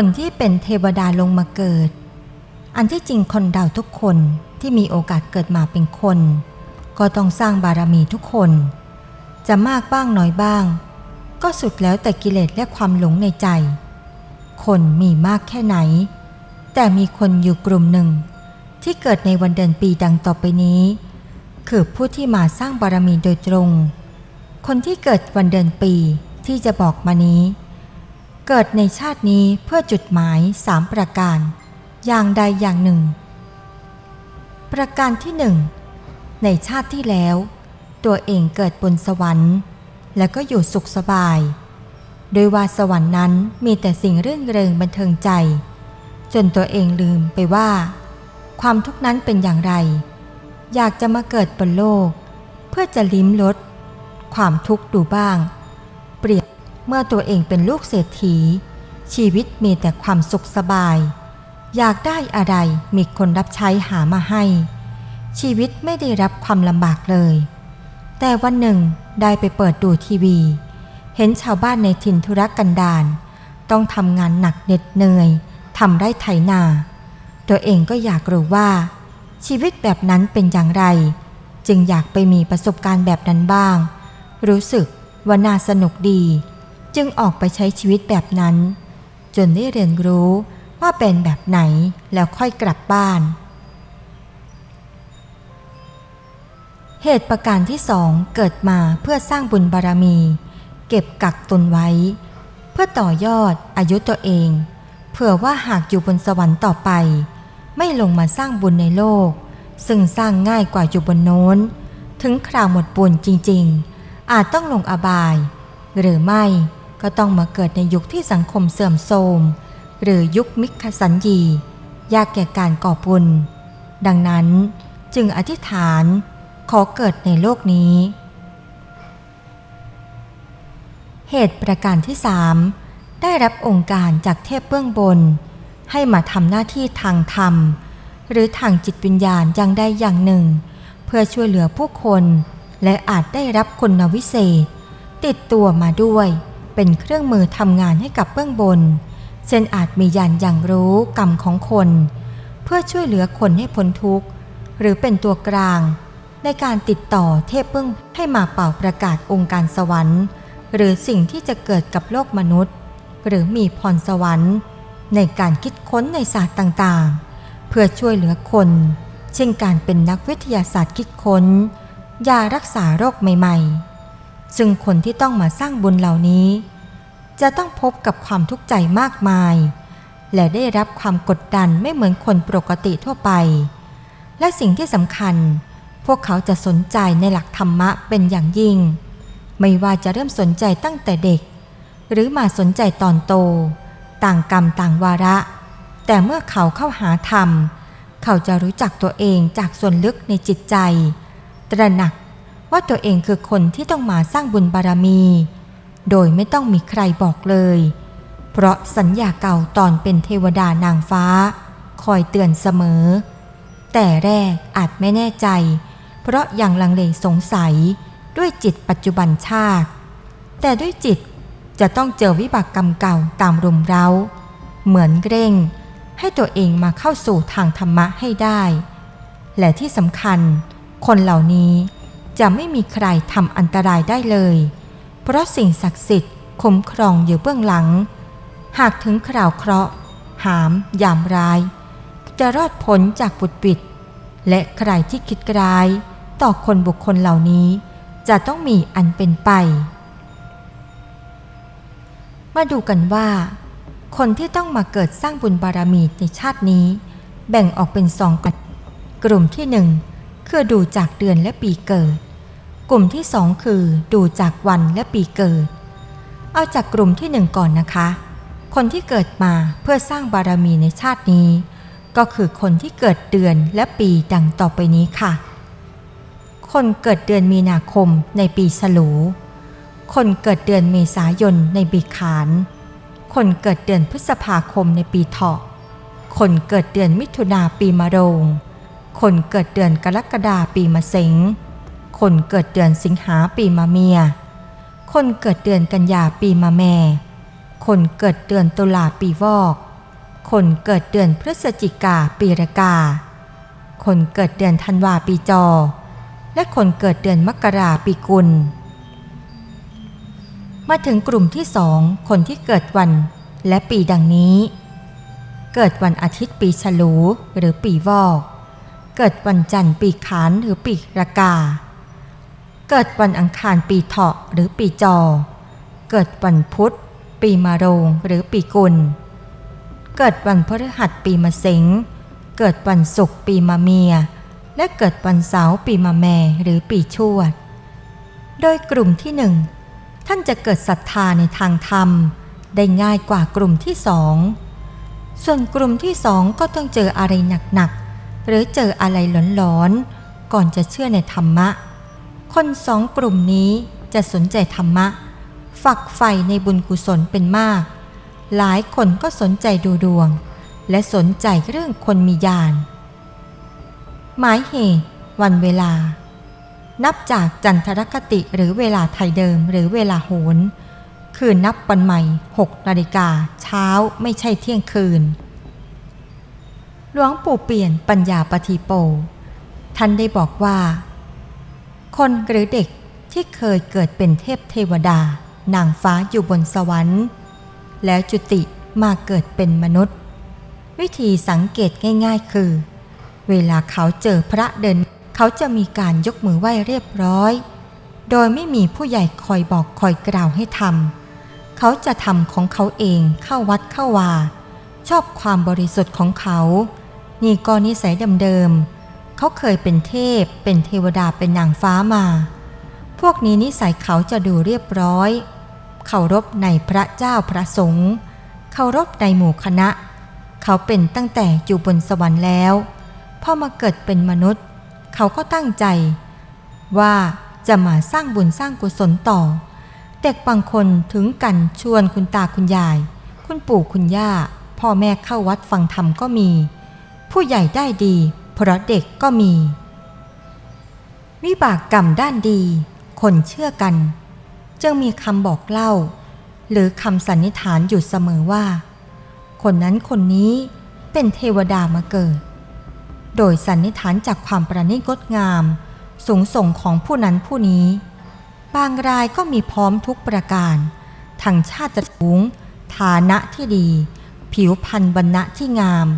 คนที่เป็นเทวดาลงมาเกิด อันที่จริงคนเราทุกคนที่มีโอกาสเกิดมาเป็นคน ก็ต้องสร้างบารมีทุกคน จะมากบ้างน้อยบ้าง ก็สุดแล้วแต่กิเลสและความหลงในใจ คนมีมากแค่ไหน แต่มีคนอยู่กลุ่มหนึ่ง ที่เกิดในวันเดือนปีดังต่อไปนี้ คือผู้ที่มาสร้างบารมีโดยตรง คนที่เกิดวันเดือนปีที่จะบอกมานี้ เกิดในชาตินี้เพื่อจุดหมายสามประการ อย่างใดอย่างหนึ่ง ประการที่หนึ่งในชาติที่แล้ว ตัวเองเกิดบนสวรรค์ แล้วก็อยู่สุขสบาย โดยว่าสวรรค์นั้นมีแต่สิ่งเรื่นเริงบันเทิงใจ จนตัวเองลืมไปว่า ความทุกข์นั้นเป็นอย่างไร อยากจะมาเกิดบนโลก เพื่อจะลิ้มรสความทุกข์ดูบ้าง เมื่อตัวเองเป็นลูกเศรษฐี ชีวิตมีแต่ความสุขสบาย อยากได้อะไรมีคนรับใช้หามาให้ ชีวิตไม่ได้รับความลำบากเลย แต่วันหนึ่งได้ไปเปิดดูทีวี เห็นชาวบ้านในถิ่นธุรกันดารต้องทำงานหนักเหน็ดเหนื่อยทำไร่ไถนา ตัวเองก็อยากรู้ว่า ชีวิตแบบนั้นเป็นอย่างไร จึงอยากไปมีประสบการณ์แบบนั้นบ้าง รู้สึกว่าน่าสนุกดี จึงออกไปใช้ชีวิตแบบนั้น จนได้เรียนรู้ว่าเป็นแบบไหนแล้วค่อยกลับบ้าน เหตุประการที่สองเกิดมาเพื่อสร้างบุญบารมี เก็บกักตุนไว้ เพื่อต่อยอดอายุตัวเอง เผื่อว่าหากอยู่บนสวรรค์ต่อไป ไม่ลงมาสร้างบุญในโลก ซึ่งสร้างง่ายกว่าอยู่บนโน้น ถึงคราวหมดบุญจริง ๆ อาจต้องลงอบาย หรือไม่ ก็ต้องมาเกิดในยุคที่สังคมเสื่อมโทรม หรือยุคมิคสัญญี ยากแก่การก่อบุญ ดังนั้นจึงอธิษฐานขอเกิดในโลกนี้ เหตุประการที่สามได้รับองค์การจากเทพเบื้องบน ให้มาทำหน้าที่ทางธรรม หรือทางจิตวิญญาณอย่างใดอย่างหนึ่ง เพื่อช่วยเหลือผู้คน และอาจได้รับคุณวิเศษ ติดตัวมาด้วย เป็นเครื่องมือทำงานให้กับเบื้องบนเช่นอาจมียานอย่างรู้กรรมของคน เพื่อช่วยเหลือคนให้พ้นทุกข์ หรือเป็นตัวกลาง ในการติดต่อเทพเบื้องให้มาเป่าประกาศองค์การสวรรค์ หรือสิ่งที่จะเกิดกับโลกมนุษย์ หรือมีพรสวรรค์ ในการคิดค้นในศาสตร์ต่างๆ เพื่อช่วยเหลือคน เช่นการเป็นนักวิทยาศาสตร์คิดค้นยารักษาโรคใหม่ ๆ ซึ่งคนที่ต้องมาสร้างบุญเหล่านี้ จะต้องพบกับความทุกข์ใจมากมาย และได้รับความกดดันไม่เหมือนคนปกติทั่วไป และสิ่งที่สำคัญ พวกเขาจะสนใจในหลักธรรมะเป็นอย่างยิ่ง ไม่ว่าจะเริ่มสนใจตั้งแต่เด็ก หรือมาสนใจตอนโต ต่างกรรมต่างวาระ แต่เมื่อเขาเข้าหาธรรม เขาจะรู้จักตัวเองจากส่วนลึกในจิตใจ ตระหนัก ว่าตัวเองคือคนที่ต้องมาสร้างบุญบารมี โดยไม่ต้องมีใครบอกเลย เพราะสัญญาเก่าตอนเป็นเทวดานางฟ้า คอยเตือนเสมอ แต่แรกอาจไม่แน่ใจ เพราะยังลังเลสงสัยด้วยจิตปัจจุบันชาติ แต่ด้วยจิตจะต้องเจอวิบากกรรมเก่าตามรุมเร้า เหมือนเร่ง ให้ตัวเองมาเข้าสู่ทางธรรมะให้ได้ และที่สำคัญ คนเหล่านี้ จะไม่มีใครทำอันตรายได้เลย เพราะสิ่งศักดิ์สิทธิ์คุ้มครองอยู่เบื้องหลัง หากถึงคราวเคราะห์ หาม ยามร้าย จะรอดพ้นจากบุตรปิด และใครที่คิดร้าย ต่อคนบุคคลเหล่านี้ จะต้องมีอันเป็นไป มาดูกันว่า คนที่ต้องมาเกิดสร้างบุญบารมีในชาตินี้ แบ่งออกเป็นสองกลุ่มกลุ่มที่หนึ่งคือดูจากเดือนและปีเกิด กลุ่มที่สองคือดูจากวันและปีเกิด เอาจากกลุ่มที่หนึ่งก่อนนะคะ คนที่เกิดมาเพื่อสร้างบารมีในชาตินี้ ก็คือคนที่เกิดเดือนและปีดังต่อไปนี้ค่ะ คนเกิดเดือนมีนาคมในปีฉลู คนเกิดเดือนเมษายนในปีขาน คนเกิดเดือนพฤษภาคมในปีเถาะ คนเกิดเดือนมิถุนาปีมะโรง คนเกิดเดือนกรกฎาปีมะเสง คนเกิดเดือนสิงหาปีมะเมีย คนเกิดเดือนกันยาปีมะแม่ คนเกิดเดือนตุลาปีวอก คนเกิดเดือนพฤศจิกาปีรากา คนเกิดเดือนธันวาปีจอ และคนเกิดเดือนมกราปีกุล มาถึงกลุ่มที่สองคนที่เกิดวันและปีดังนี้ เกิดวันอาทิตย์ปีฉลูหรือปีวอก เกิดวันจันทร์ปีขานหรือปีรากา เกิดวันอังคารปีเถาะหรือปีจอ เกิดวันพุธ ปีมะโรงหรือปีกุล เกิดวันพฤหัสปีมะเสงเกิดวันศุกร์ปีมะเมีย และเกิดวันเสาร์ปีมะแม่หรือปีชวด โดยกลุ่มที่หนึ่งท่านจะเกิดศรัทธาในทางธรรม ได้ง่ายกว่ากลุ่มที่สอง ส่วนกลุ่มที่สองก็ต้องเจออะไรหนักๆหรือเจออะไรหลอนๆก่อนจะเชื่อในธรรมะ คนสองกลุ่มนี้จะสนใจธรรมะ ฝักใฝ่ในบุญกุศลเป็นมาก หลายคนก็สนใจดูดวง และสนใจเรื่องคนมีญาณหมายเหตุ วันเวลา นับจากจันทรคติหรือเวลาไทยเดิมหรือเวลาโหน คือนับวันใหม่ 6 นาฬิกา เช้าไม่ใช่เที่ยงคืน หลวงปู่เปลี่ยนปัญญาปฏิโป ท่านได้บอกว่า คนหรือเด็กที่เคยเกิดเป็นเทพเทวดา นางฟ้าอยู่บนสวรรค์ แล้วจุติมาเกิดเป็นมนุษย์ วิธีสังเกตง่ายๆ คือ เวลาเขาเจอพระเดิน เขาจะมีการยกมือไหว้เรียบร้อย โดยไม่มีผู้ใหญ่คอยบอกคอยกล่าวให้ทำเขาจะทำของเขาเองเข้าวัดเข้าวา ชอบความบริสุทธิ์ของเขา นี่ก็นิสัยเดิมๆ เขาเคยเป็นเทพ เป็นเทวดาเป็นนางฟ้ามา พวกนี้นิสัยเขาจะดูเรียบร้อย เคารพในพระเจ้าพระสงฆ์เคารพในหมู่คณะ เขาเป็นตั้งแต่อยู่บนสวรรค์แล้วพอมาเกิดเป็นมนุษย์ เขาก็ตั้งใจ ว่าจะมาสร้างบุญสร้างกุศลต่อ เด็กบางคนถึงกันชวนคุณตาคุณยาย คุณปู่คุณย่า พ่อแม่เข้าวัดฟังธรรมก็มี ผู้ใหญ่ได้ดี เพราะเด็กก็มี วิบากกรรมด้านดี คนเชื่อกัน จึงมีคำบอกเล่า หรือคำสันนิษฐานอยู่เสมอว่า คนนั้นคนนี้เป็นเทวดามาเกิด โดยสันนิษฐานจากความประณีตงดงาม สูงส่งของผู้นั้นผู้นี้ บางรายก็มีพร้อมทุกประการทางชาติสูง ฐานะที่ดี ผิวพรรณวรรณะที่งาม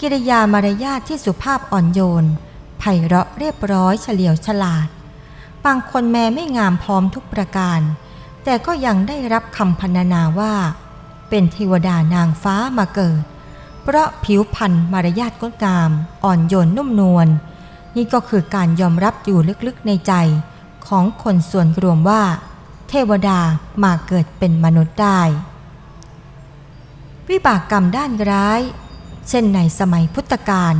กิริยามารยาทที่สุภาพอ่อนโยนไพเราะเรียบร้อยเฉลียวฉลาด บางคนแม้ไม่งามพร้อมทุกประการ แต่ก็ยังได้รับคำพรรณนาว่า เป็นเทวดานางฟ้ามาเกิด เพราะผิวพรรณมารยาทงดงาม อ่อนโยนนุ่มนวลนี่ก็คือการยอมรับอยู่ลึกๆในใจของคนส่วนรวมว่า เทวดามาเกิดเป็นมนุษย์ได้ วิบากกรรมด้านร้าย เช่นในสมัยพุทธกาล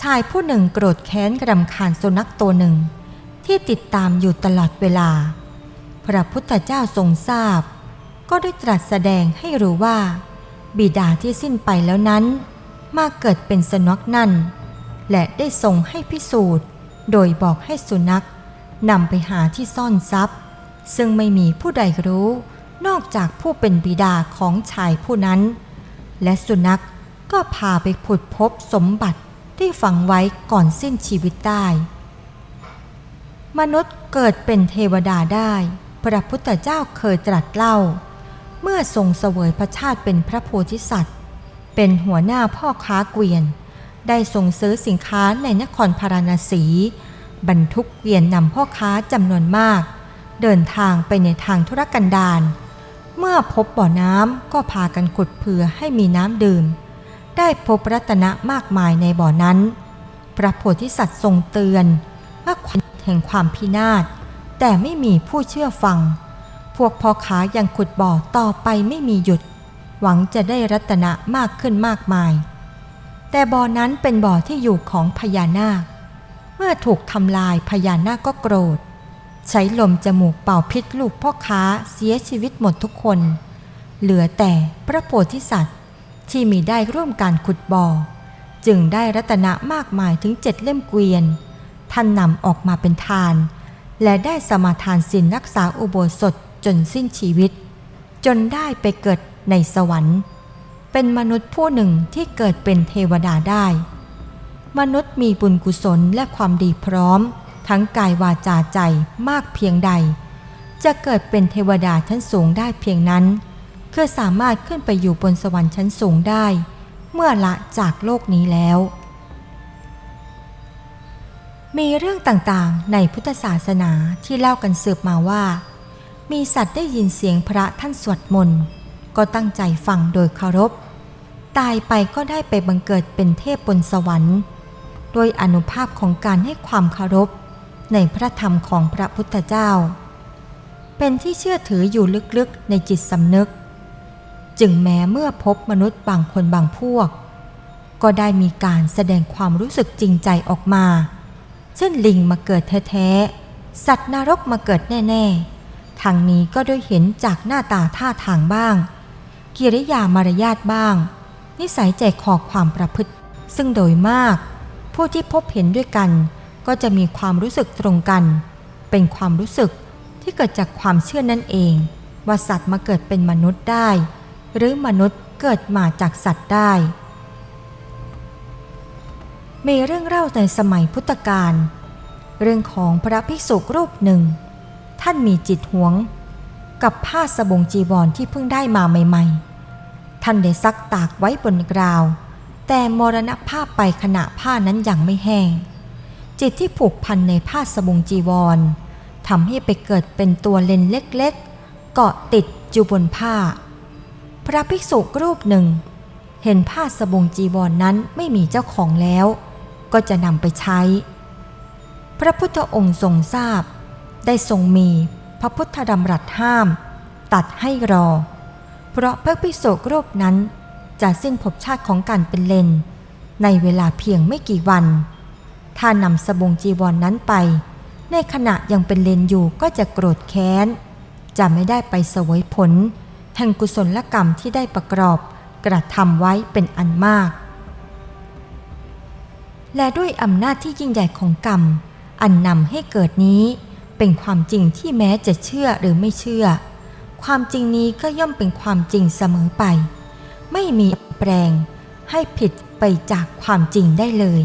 ชายผู้หนึ่งโกรธแค้นกรำคาญสุนัขตัวหนึ่ง ที่ติดตามอยู่ตลอดเวลา พระพุทธเจ้าทรงทราบ ก็ได้ตรัสแสดงให้รู้ว่า บิดาที่สิ้นไปแล้วนั้น มาเกิดเป็นสนักนั่น และได้ทรงให้พิสูจน์ โดยบอกให้สุนัขนำไปหาที่ซ่อนทรัพย์ ซึ่งไม่มีผู้ใดรู้ นอกจากผู้เป็นบิดาของชายผู้นั้น และสุนัขก็พาไปขุดพบสมบัติที่ฝังไว้ก่อนสิ้นชีวิตได้ มนุษย์เกิดเป็นเทวดาได้ พระพุทธเจ้าเคยตรัสเล่า เมื่อทรงเสวยพระชาติเป็นพระโพธิสัตว์ เป็นหัวหน้าพ่อค้าเกวียน ได้ส่งซื้อสินค้าในนครพาราณสี บรรทุกเกวียนนำพ่อค้าจำนวนมาก เดินทางไปในทางธุรกันดาร เมื่อพบบ่อน้ำก็พากันขุดเพื่อให้มีน้ำดื่ม ได้พบรัตนะมากมายในบ่อนั้น พระโพธิสัตว์ทรงเตือนว่าควันแห่งความพินาศ แต่ไม่มีผู้เชื่อฟัง พวกพ่อค้ายังขุดบ่อต่อไปไม่มีหยุด หวังจะได้รัตนะมากขึ้นมากมาย แต่บ่อนั้นเป็นบ่อที่อยู่ของพญานาค เมื่อถูกทำลายพญานาคก็โกรธ ใช้ลมจมูกเป่าพิษลูกพ่อค้าเสียชีวิตหมดทุกคน เหลือแต่พระโพธิสัตว์ที่มีได้ร่วมการขุดบ่อ จึงได้รัตนะมากมายถึงเจ็ดเล่มเกวียน ท่านนำออกมาเป็นทาน และได้สมาทานศีลรักษาอุโบสถจนสิ้นชีวิต จนได้ไปเกิดในสวรรค์ เป็นมนุษย์ผู้หนึ่งที่เกิดเป็นเทวดาได้ มนุษย์มีบุญกุศลและความดีพร้อม ทั้งกายวาจาใจมากเพียงใด จะเกิดเป็นเทวดาชั้นสูงได้เพียงนั้น คือสามารถขึ้นไปอยู่บนสวรรค์ชั้นสูงได้ เมื่อละจากโลกนี้แล้ว มีเรื่องต่างๆในพุทธศาสนาที่เล่ากันสืบมาว่า มีสัตว์ได้ยินเสียงพระท่านสวดมนต์ก็ตั้งใจฟังโดยเคารพ ตายไปก็ได้ไปบังเกิดเป็นเทพบนสวรรค์ โดยอนุภาพของการให้ความเคารพ ในพระธรรมของพระพุทธเจ้า เป็นที่เชื่อถืออยู่ลึกๆในจิตสำนึก จึงแม้เมื่อพบมนุษย์บางคนบางพวก ก็ได้มีการแสดงความรู้สึกจริงใจออกมา เช่นลิงมาเกิดแท้ๆสัตว์นรกมาเกิดแน่ๆทางนี้ก็ด้วยเห็นจากหน้าตาท่าทางบ้าง กิริยามารยาทบ้าง นิสัยใจคอความประพฤติ ซึ่งโดยมาก ผู้ที่พบเห็นด้วยกัน ก็จะมีความรู้สึกตรงกัน เป็นความรู้สึกที่เกิดจากความเชื่อนั่นเอง ว่าสัตว์มาเกิดเป็นมนุษย์ได้ หรือมนุษย์เกิดมาจากสัตว์ได้ มีเรื่องเล่าในสมัยพุทธกาลเรื่องของพระภิกษุรูปหนึ่ง ท่านมีจิตหวง กับผ้าสบงจีวรที่เพิ่งได้มาใหม่ ๆ ท่านได้ซักตากไว้บนกราว แต่มรณภาพไปขณะผ้านั้นยังไม่แห้ง จิตที่ผูกพันในผ้าสบงจีวรทำให้ไปเกิดเป็นตัวเลนเล็กๆ เกาะติดอยู่บนผ้า พระภิกษุรูปหนึ่ง เห็นผ้าสบงจีวรนนั้นไม่มีเจ้าของแล้ว ก็จะนำไปใช้ พระพุทธองค์ทรงทราบ ได้ทรงมีพระพุทธดำรัสห้าม ตัดให้รอ เพราะพระภิกษุรูปนั้นจะสิ้นภพชาติของการเป็นเลนในเวลาเพียงไม่กี่วัน ถ้านำสบงจีวรนนั้นไป ในขณะยังเป็นเลนอยู่ก็จะโกรธแค้น จะไม่ได้ไปเสวยผล แห่งกุศลกรรมที่ได้ประกอบ กระทำไว้เป็นอันมาก และด้วยอำนาจที่ยิ่งใหญ่ของกรรม อันนำให้เกิดนี้ เป็นความจริงที่แม้จะเชื่อหรือไม่เชื่อ ความจริงนี้ก็ย่อมเป็นความจริงเสมอไป ไม่มีแปลงให้ผิดไปจากความจริงได้เลย